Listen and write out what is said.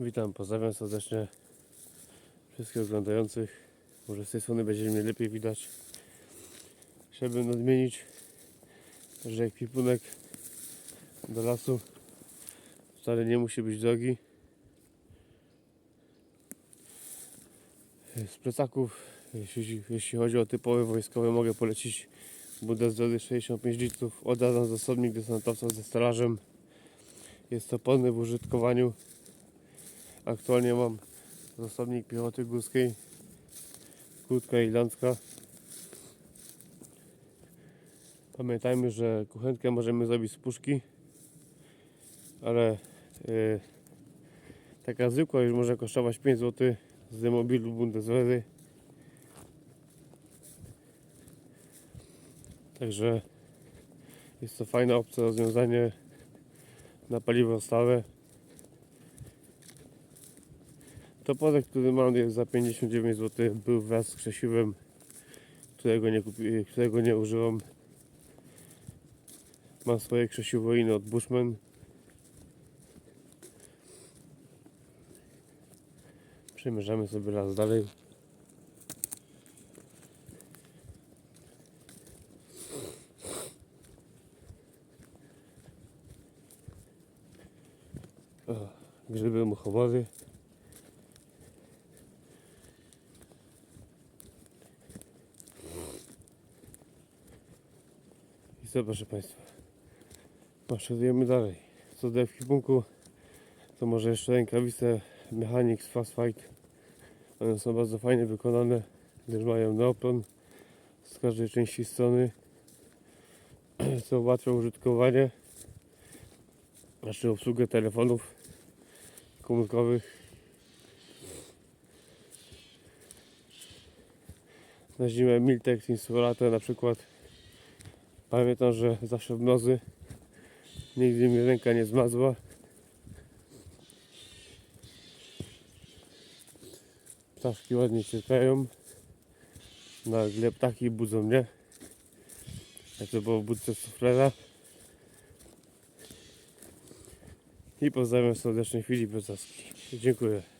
Witam, pozdrawiam serdecznie wszystkich oglądających. Może z tej strony będzie mnie lepiej widać. Chciałbym nadmienić, że ekwipunek do lasu wcale nie musi być drogi. Z plecaków, jeśli, jeśli chodzi o typowe wojskowe, mogę polecić Bundeswehry 65 litrów. Oddadzam zasobnik desantowca ze stelażem. Jest to pełny w użytkowaniu. Aktualnie mam zasobnik piechoty górskiej, krótka irlandzka. Pamiętajmy, że kuchenkę możemy zrobić z puszki, ale yy, taka zwykła już może kosztować 5 zł z demobilu Bundeswehry. Także jest to fajna opcja rozwiązanie na paliwo stałe. Toporek, który mam jest za 59 zł, był wraz z krzesiwem, którego nie, kupi, którego nie użyłam. Mam swoje krzesiwo inne od Bushman. Przemierzamy sobie las dalej. Grzyby muchomowy. I proszę Państwa, maszerujemy dalej. Co do ekwipunku, to może jeszcze rękawice Mechanics Fast Fight. One są bardzo fajnie wykonane, gdyż mają neopron z każdej części strony, co ułatwia użytkowanie, znaczy obsługę telefonów komórkowych. Na zimę Miltex Insulator na przykład Pamiętam, że zawsze w nocy nigdy mi ręka nie zmazła. Ptaszki ładnie czekają. Nagle ptaki budzą mnie. Jak to było w budce suflera. I pozdrawiam serdecznie Filip Bezacki. Dziękuję.